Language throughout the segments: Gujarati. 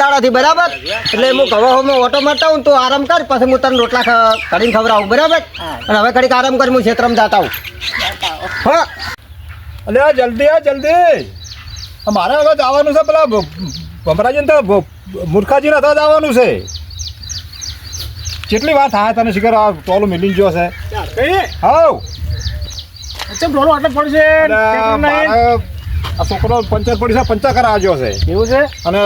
દાડાથી બરાબર? એટલે હું હું ઓટો મારતા હું તું આરામ કર પછી હું તને રોટલા કરીને ખવડાવું બરાબર? અને હવે ઘડીક આરામ કરી હું ક્ષેત્રમાં જતા આવું હા. અલે આ જલ્દી આ જલ્દી. મારે હવે જવાનું છે પેલા ભમરાજીને તો મૂર્ખાજી મૂર્ખાજીને તો જવાનું છે. કેટલી વાર થાય તને શિખર આ ટોલું મિલી ગયો છે. હાઉ અચ્છા ટોલું આટલો પડશે આ છોકરો પંચર પડી છે પંચર આવ્યો છે. એવું છે? અને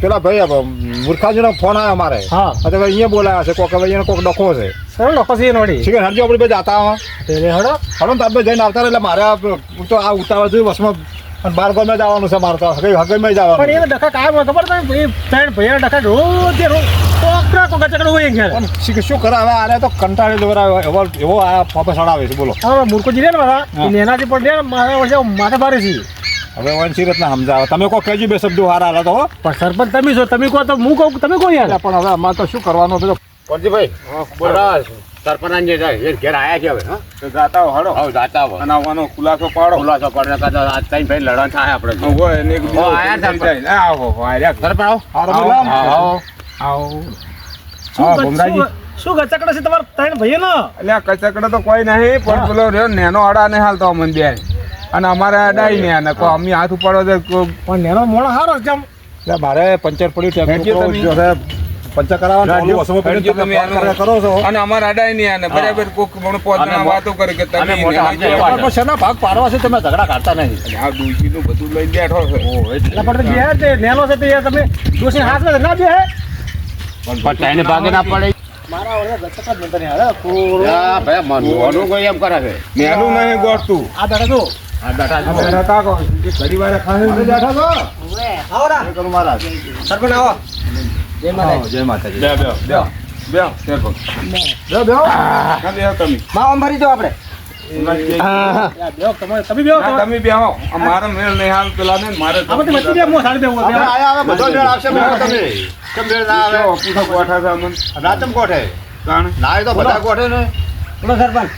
પેલા ભાઈ મૂર્ખાજીનો ફોન આવ્યો મારે. હા. હવે અહીંયા બોલાયા છે કોક ભાઈ કોક ડખો છે. સરળ લોકો છે નોડી શિખર હરજો આપણે બે જાતા હો હડો. તાર જઈને આવતા એટલે મારે તો આ ઉતાવળ જોયું બસમાં અને બાર ગમે જવાનું છે મારે તો. હગે હગેમાં પણ જવાનું એને ડખા કાયમ ખબર એ ત્રણ ભાઈના ડખા રોજ એ રોજ કોકરા કોકા ચકડો હોય ઘેર પણ શું કરે આને તો કંટાળી દોરાવે એવો એવો આ ફોફે સડાવે છે બોલો. મૂર્ખો જી રે ને મારા. એનાથી પણ રે મારા વર્ષે માથે ભારે છે. હવે વંશી રીતના સમજાવે તમે કોઈ કહેજો બે શબ્દો હારા હાલા તો હો. પણ સરપંચ તમે છો તમે કહો તો હું કહું તમે કહો યાર? પણ હવે અમારે તો શું કરવાનું સરપંચ જે જાય ઘેર આવ્યા છે હવે હા? તો જાતા હો હડો હવે. જાતા અને આવવાનો ખુલાસો પાડો. ખુલાસો પડે કાં આજ ત્રણ ભાઈ લડણ થાય આપણે હોય ને આયા સરપંચ. આવો આયા. સરપંચ આવો. આવો, આવો. આવો હા, ભમરાજી. શું- શું છે તમારા ત્રણ ભાઈઓ ને એટલે આ તો કોઈ નહીં પણ. પેલો રહ્યો નેનો અડા ને હાલતો અમને બે અને અમારે અડાઈ ને અને કોઈ અમે હાથ ઉપાડો તો પણ નેનો મોણો સારો છે આમ. એટલે મારે પંચર પડ્યું પંચર કરાવવાનું. કરો છો. અને અમારે અડાઈ નહીં અને બરાબર કોક મને પોતાના વાતો કરે કે તમે શેના ભાગ પાડવા છે તમે ઝઘડા કાઢતા નહીં. આ બધું લઈ બેઠો છે. એટલે પણ તો બે તે નેનો છે તે તમે દોષી હાથમાં ના બે પણ ત્રણે ભાગે ના પડે. મારા વર્ષે ગચક જ નતા ને કોરો. ભાઈ મનવાનું કોઈ એમ કરે છે. નેનું નહીં ગોઠતું. આ બેઠા જો આવો આવો હા, ના, આવો મારો મેળ નહીં હાલ પેલા ને મારે તો- આ બધી વચ્ચે બે મોં સાડી દેવું આપણે હોય. આયા હવે બધો મેળ તમે કેમ મેળ ના આવે જો પૂછો ગોઠા છે અમને. રાચમ કોઠે ના તો બધા કોઠે ને સરપંચ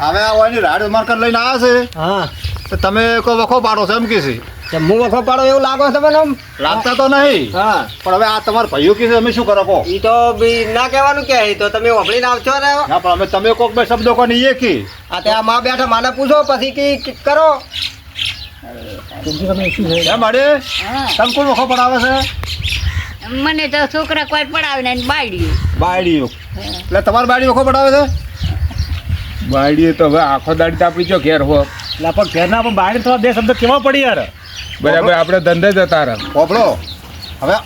હવે આ ઓયની રાડ માર્કર લઈને આવ્યા હા છે તો તમે કોઈ વખો પાડો છો એમ કે છે? હું વખો પાડો એવું લાગો છે મને આમ? લાગતા તો નહીં. હા. પણ હવે આ તમારા ભાઈઓ કે અમે શું કરો કહો? ઈ તો બી ના કહેવાનું કે તો તમે વાપરીને આવશો ને હા પણ અમે તમે કોક બે શબ્દો કોને એ કી. આ ત્યાં માં બેઠા માને પૂછો પછી કે કરો. એમ અડે તમે કોણ વખો પડાવે છે? મને તો છોકરા કોઈ પડાવે ને બાયડીઓ. બાયડીઓ. એટલે તમારે બાયડી વખો પડાવે છે? બાયડીએ તો હવે આખો દાડી તો આપણી જો ઘેર હો એટલે પણ ઘેરના પણ બહાર થોડા બે શબ્દ કેવા પડી યાર. બરાબર આપણે ધંધે જતા રહે. પોપડો હવે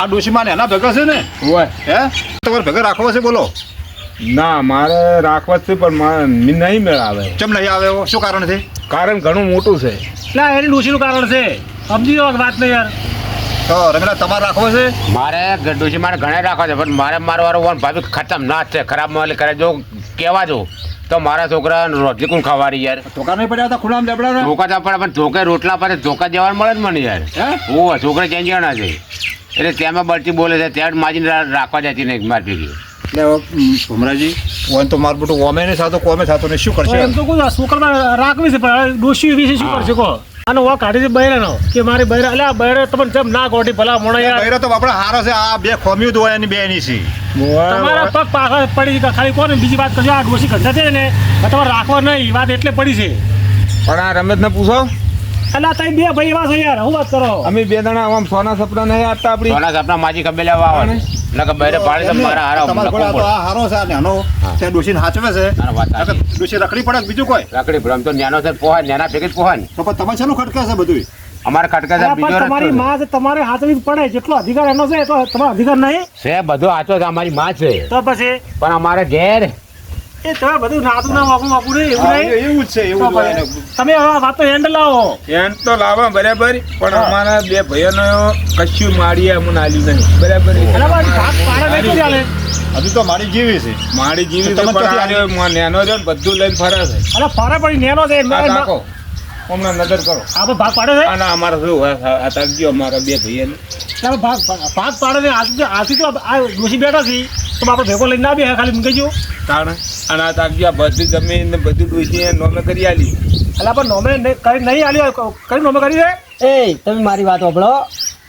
આ ડોશીમાં ને એના ભેગા છે ને? હોય. હે? તમારે ભેગા રાખવા છે બોલો. ના મારે રાખવા છે પણ મારે નહીં મેળ આવે કેમ નહીં આવે એવો? શું કારણ છે? કારણ ઘણું મોટું છે. એટલે એની ડોશીનું કારણ છે. સમજી જાવ વાત નહીં યાર. તો રમીલા તમારે રાખવો છે? મારે ડોશી મારે ઘણા રાખવા છે પણ મારે મારો વારો ભાભી ના છે. ખરાબ માલ કરે જો કહેવા જો. તો મારા છોકરા રોટલી કોણ ખાવાની યાર? ધોકા નહીં પડ્યા હતા ખુલ્લામાં લેબડા ધોકા તો પડે પણ ધોકે રોટલા પાસે ધોકા જવાનું મળે ને મને યાર. હે? ઓ છોકરા ચેન્જ ના છે? એટલે તેમાં બળતી બોલે છે ત્યાં માજીને રાખવા જતી નહીં મારી ભેગી એટલે ભમરાજી ઓન તો મારું બધું ઓમે નહીં સાતો કોમે સાતો ને શું કરશે? એમ તો કોઈ છોકરા રાખવી છે પણ ડોશી વિશે શું કરશે કહો? અને ઓ કાઢી છે બૈરાનો કે મારી બૈરા એટલે આ બૈરા તમને જેમ ના ગોઠી ભલા મોણા યાર. બૈરા તો આપણે હારા છે આ બે ખોમ્યું તો એની બે ની છે. તમારા પગ પાછળ પડી ખાલી કોને બીજી વાત કરજો? આ ડોસી ઘંટા છે ને તમારે રાખવા નહીં વાત એટલે પડી છે. પણ આ રમેશને પૂછો. તમે બે ભાઈ એવા છો યાર હું વાત કરો? અમે બે જણા આમ સોના સપના નહીં આપતા આપણી સોના સપના માજી કબે લેવા આવે. નકર બહેરે પાડી તો મારા હારા તમારે લખવું તો હારો છે નાનો. ડોશીને હાચવે છે. નકર ડોશી રખડી પડે બીજું કોઈ? રાખડી ભરમ તો ન્યાનો છે પોહા ન્યાના ભેગી જ તો પણ તમે શેનું ખટકે છે બધું અમારે ખટકા છે બીજો તમારી માં છે તમારે હાથવી પડે જેટલો અધિકાર એનો છે તો તમારો અધિકાર નહીં. છે બધો હાથો છે અમારી માં છે. તો પછી? પણ અમારે ઘેર એ તમે બધું નાતું ના વાપું વાપું રે એવું નહીં? એવું છે એવું. તમે હવે વાત તો હેન્ડ લાવો. હેન્ડ તો લાવો બરાબર પણ અમારા બે ભાઈઓનો કશું માડીએ અમને આલ્યું નહીં. બરાબર? બરાબર ભાગ પાડે નહીં ચાલે. હજુ તો મારી જીવી છે. મારી જીવી તો છે તમે પણ આ નેનો છે બધું લઈને ફરે છે. અરે ફરે પડી નેનો છે નાખો હમણાં નજર કરો. આપણે ભાગ પાડે છે? અને અમારા શું હોય? આ તાકજો અમારા બે તમે ભાગ ભાગ પાડે છે. આથી આથી તો આ ડોશી બેઠા છે. તો આપણે ભેગો લઈને ના બે ખાલી મૂકી જો કારણ અને આ તાકજો આ બધી જમીન ને બધી ડોસી નોમે કરી આલી. એટલે આપણે નોમે નહીં- કરી નહીં આલી કઈ નોમે કરી છે? એ તમે મારી વાત સાંભળો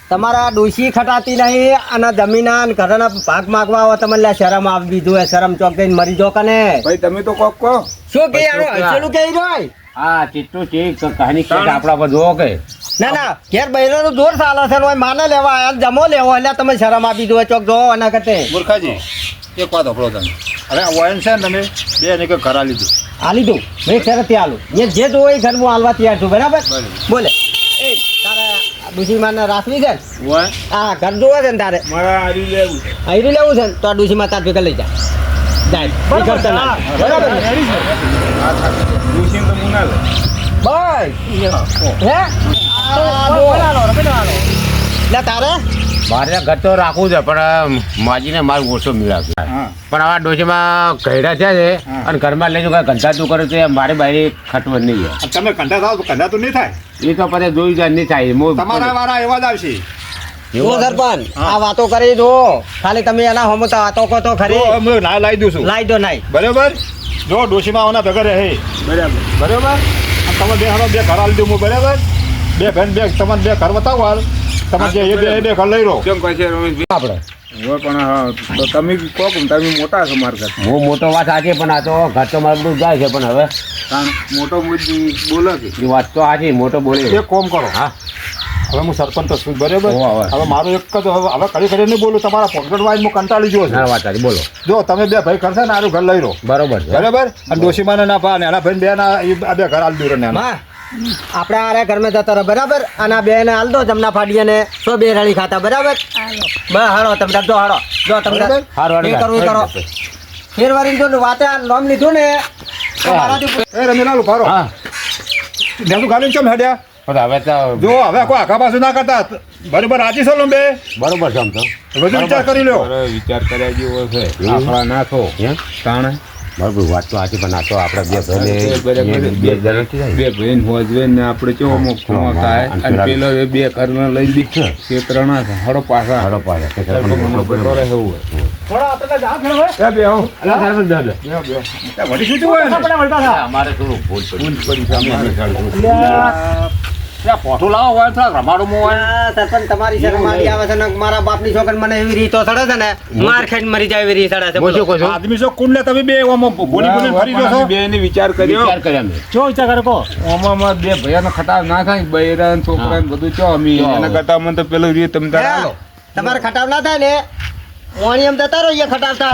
તમારા ડોશી ખટાતી નહીં અને જમીના ને ઘરના ભાગ માગવા આવો તમને લે શરમ આવી દીધું હે શરમ ચોક જઈને મરી જો કને. ભાઈ તમે તો કોક કહો. શું કે યાર હસેલું કે રોય? હા ચિત્તું છે કહાની કે આપડા પર જોવો કે. ના ના ઘેર બૈરાનું જોર ચાલે છે ને ઓય માને લેવા આયા જમો લેવો એટલે તમે શરમ આપી દો ચોક જો અને કતે મૂર્ખાજી એક વાત હપડો તમે અરે વયન છે ને તમે બે ને કે કરા લીધું આ લીધું મેં શરત આલું. જે જોવો એ ઘર હું હાલવા તૈયાર છું બરાબર. બોલે. એ તારે ડુસી માને રાખવી છે હા ઘર જોવે છે ને તારે હૈરું લેવું છે. આયરું લેવું છે ને તો આ ડુસીમાં તાર ભેગા લઈ જા. બસ હે તારે મારે ઘર તો રાખવું છે પણ માજીને મારું ઓછો હા. પણ આવા ડોશીમાં ઘેડા થયા છે અને ઘરમાં લઈ જાઉં કંધા તું કરે તો મારી બારી ખટવર નહીં જાય તમે કંઠા થાવ તો કંઠા તો નહીં થાય? એ તો પછી જોઈ જાય નહીં થાય તમારા વાળા એવા જ આવશે. જો સરપંચ આ વાતો કરી જો ખાલી તમે એના હમ તો વાતો કહો તો તો ખરી ના લાવી દઉં છું. લાઈ દો નાઈ બરાબર? જો ડોશીમાં આવવાના ભેગા રહે. બરાબર. બરાબર? તમે બે હાલો બે ઘર આલી દઉં હું બરાબર? બે બેન બે તમને બે ઘર બતાવો હાલ. તમે જે એ બે એ બે ઘર લઈ રહો. કેમ કહે છે આપણે. હોય પણ હા તો તમે કહો કે તમે મોટા છો મારા કરતા હું મોટો વાત સાચી પણ આ તો ઘર તો મારું બધું જાય છે પણ હવે કારણ મોટો બોલો કે એ વાત તો સાચી મોટો બોલે એક કોમ કરો. હા. હવે હું સરપંચ તો છું બરાબર? હોવે, મારો એક જ હવે હવે કરી કરી નહીં બોલું તમારા પોકેટ વાઇઝ હું કંટાળી ગયો છું. વાત સાચી બોલો. જો તમે બે ભાઈ કરશે ને આનું ઘર લઈ લો બરોબર બરાબર? અને ડોશીમાને ના ભા ને એના ભાઈ બે ના બે ઘર આલ દૂર ને આપણે આરે ઘરમાં જતા રહો બરાબર? અને બે ને હાલ દો જમના ફાડીએ ને સો બે રળી ખાતા બરાબર? બસ હારો તમે જો હારો જો તમને કરવું કરો ફેરવારી જો વાતે આ લોમ લીધું ને રમીલાલ ઉભારો હા. નેસું ખાલી કેમ હેડ્યા? હવે તો જો હવે કોઈ આખા પાછું ના કરતા. બરાબર રાજી છો બે બરોબર આમ બધું વિચાર કરી લો વિચાર કર્યા જેવો છે. આપણા નાખો. તાણે. બરોબર વાત તો આજે પણ આ તો આપણે બે બરાબર. ભાઈને બે જણ બે બહેન હોજવે ને આપણે કેવો અમુક ખુમા થાય અને પેલો એ બે ઘરના લઈ દીધો હડો પાછા. હડો પાડે કે ત્રણ મોટો બરોબર. એવું હોય. થોડા આપણે જા ખેડો હવે બે આવો. અલા, સરપંચ દે. એ વળી શું થયું હોય? આપણે વળતા થા અમારે. થોડું ભૂલ પડી. ત્યાં પોઠું લાવો હોય તો રમાડું હોય. સરપંચ તમારી શરમ આવી આવે છે ને મારા બાપની છોકરી મને એવી રીતો છે ને માર મરી જાય એવી રીત સડે છે શું કહું આદમી છો કુંડલે તમે બે ઓમ બોલી બોલી ફરી જશો બે ને વિચાર કર્યો. વિચાર કર્યા મેં વિચાર કરે કહો. ઓમાં બે ભૈયાનો ખટાવ ના થાય બૈરા ને છોકરા બધું ચો અમી એના કરતા મને તો પેલું રીત તમે તારે તમારે ખટાવ ના થાય ને ઓણી એમ જતા રહો એ ખટાવતા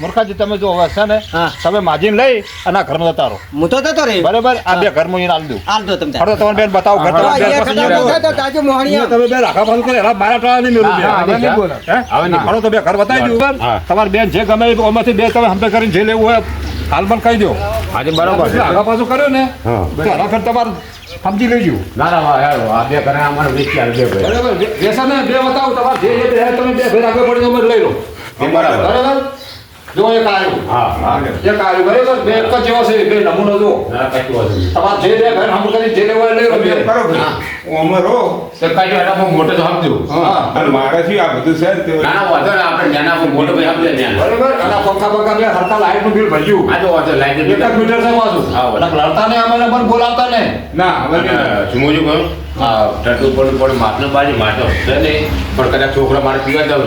મૂર્ખાજી. તમે. જો છે ને તમે માજીને લઈ અને આ ઘરમાં જતા રહો. હું તો જતો રહી બરાબર? આ બે ઘરમાં એને આલી દઉં. હાલ દો તમે હળો તમારે બેન બતાવો ઘર તો તમારે બેન અહીંયા પછી ખટાવ ના અહીંયા થાય તો તાજો મોહણી તમે બે રાખા પાછું કરે એલા મારા ટાળા નહીં મેળવું હવે નહીં બોલો. હવે નહીં. હળો તો બે ઘર બતાવી દઉં બરાબર? બેન જે ગમે એ ઓમાંથી બે તમે હંપે કરીને જે લેવું હોય હાલ પણ કહી દો આજે બરાબર આગા પાછું કર્યો ને? હા. તમારે સમજી લેજો ના ના. આ બે કરે અમારે વેચી આવે બે ભાઈ. બરાબર વેસા ને બે બતાવો તમારે જે જે બે તમે બે ફેર આગળ પડી અમે લઈ લો બરાબર. બરાબર જો એક આવ્યું હા એક આવ્યું બરાબર? બે એક જ જેવા છે બે નમૂનો જો. ના, વાંધો. તમારે જે બે ઘર હમ કરી જે લેવું લઈ રહ્યો બરાબર. બે. એમ કરો ભાઈ ઓમાં રહો તો કશું હેડો, મોટો તો સમજુ. હા. અને મારાથી આ બધું છે તે ના ના વાંધો નહીં, આપણે નાના હું મોટો ભાઈ સમજે ને. બરાબર? અને આ પંખા પંખા બે હરતા લાઈટનું બિલ ભર્યું. આ વાંધો લાઈટ એક જ મીટર છે બાજુ હા. લડતા ને અમે મને બોલાવતા ને. ના હવે શું હું. કહું? ટટુ પડું માપનો બાજી માટો છે ને પણ કદાચ છોકરા મારે પીવા દઉં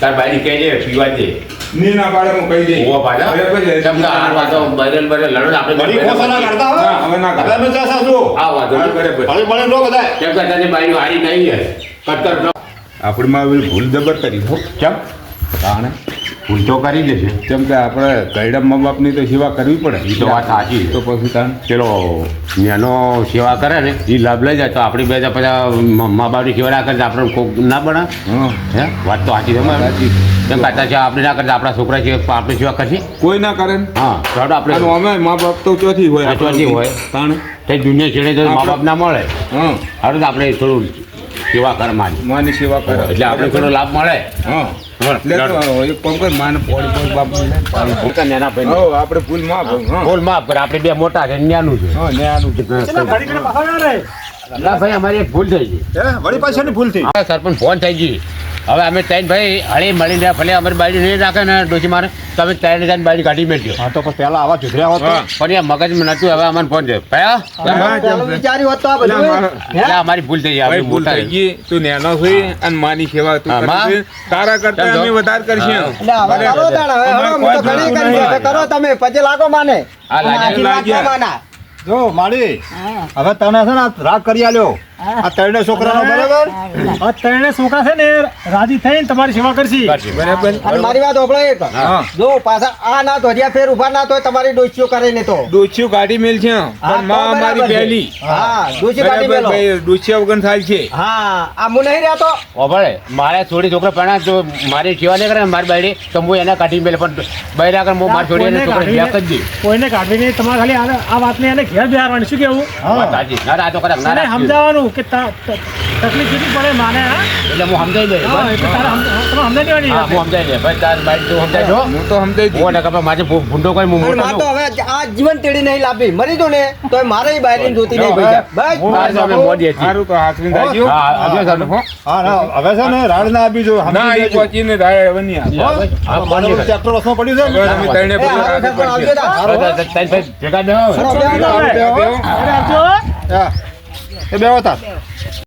તાર બાઈ કહેજે પીવા દે. ની ના પાડે હું કહી પાછા. હવે પછી તમને આ વાતો બરેલ બરેલ લડો આપણે હવે ના હવે કરે. અમે જાસા આ વાંધો નહીં બરાબર ભલે ભલે નો બધાય. કેમ કે તને બાઈ હારી નહીં હે કટ્ટર ન આપણે માં ભૂલ જબર કરી હો. કેમ? તાણે. ભૂલ તો કરી દેશે કેમ કે આપણે ગયડા મા બાપની તો સેવા કરવી પડે. એ તો વાત સાચી. તો પછી તાણ પેલો એનો સેવા કરે ને એ લાભ લઈ જાય તો આપણી બે પછી મા બાપની સેવા ના કરતા આપણે કોક ના બને. હા. વાત તો સાચી તમારે. કેમ કાતા છે આપણે ના કરતા આપણા છોકરા છે આપણે સેવા કરશે. કોઈ ના કરે ને. હા તો આપણે અમે મા બાપ તો ચોથી હોય. ચોથી હોય. તાણ. તે દુનિયા છેડે તો મા બાપ ના મળે. હા. હવે આપણે થોડું સેવા કર માની. માની સેવા કરો. એટલે આપણે થોડો લાભ મળે. હા. એટલે તો એક કામ કર માને પોડી પોડી. બાપ પોતા નેના ભાઈ હો આપણે ભૂલમાં હા. બોલ માફ કર આપણે બે મોટા છે ન્યાનું છે. ભાઈ અમારી એક ભૂલ થઈ ગઈ. હે વળી પાછળની ભૂલ થઈ. સરપંચ ફોન થઈ ગઈ. હવે અમે ત્રણ ભાઈ હળી મળીને ભલે અમારી બાજુ નહીં રાખે ને ડોસી મારે તો અમે ત્રણ જણ બાજુ કાઢી મેળ્યો હા તો પેલા પહેલા આવા જુધર્યા હોત પણ એ મગજમાં નતું હવે અમને ફોન છે ભયા? અમારી ભૂલ થઈ ગઈ ભૂલ થઈ ગઈ. તું નેનો છે અને માની સેવા તું. તારા કરતા અમે વધારે કરશે. કરો તમે પછી લાગો માને. આ લાગી લાગ્યા. જો માળી હવે તને છે ને રાગ કરી આલ્યો. આ ત્રણે છોકરાનો બરાબર? આ ત્રણે છોકરા છે ને રાજી થઈને તમારી સેવા કરશી. બરાબર. અને મારી વાત હોભળો એક. જો પાછા આ ના ધોરિયા ફેર ઊભા ના તો તમારી ડોસીઓ કરે ને તો. ડોચ્યું ગાડી મેલ છે. પણ માં મારી પહેલી. હા ડોસી ગાડી મેલ. ડોચ્યા વગર થાય છે. હા આ મુ નહીં રહેતો. ઓભળે મારે થોડી છોકરા પણ જો મારી સેવા નહીં કરે મારી બાયડી તો હું એને કાઢી મેલ. પણ બૈરા કર હું મારી છોડી ને છોકરા વ્યાક જ દઈ કોઈને કાઢવીને તમારે ખાલી આ- વાતને એને ઘેર બિહારવાની શું કેવું હા સાચી. ના, ના, આ તો ખરા, ના, અને ના, કે તકલીફ કેટલી પડે માને હા એટલે હું સમજાઈ તમે સમજાઈ દેવાની હું સમજાઈ દે ભાઈ તાર બાઈક તું સમજાઈ દો હું તો સમજાઈ દઉં ને કપા મારે ભૂંડો કોઈ હું અને મોટો તો હવે આ જીવન તેડી નહીં લાભી મરી દો ને તો મારે બહાર જોતી નહીં ભાઈ બસ તારે તો અમે મોડીએ છીએ. સારું તો હાથવીને રાખજો. હા, આવજો સાહેબ. હો. હા હવે છે ને રાડ ના આપી જો ના એ. પહોંચીને રાડ હવે નહીં આ મારો બધું ચેપ્ટર વસમાં પડ્યું છે હવે? તમે છે, પણ આવજો તાર. હવે ભેગા આવજો હા. એ બેહો તાર.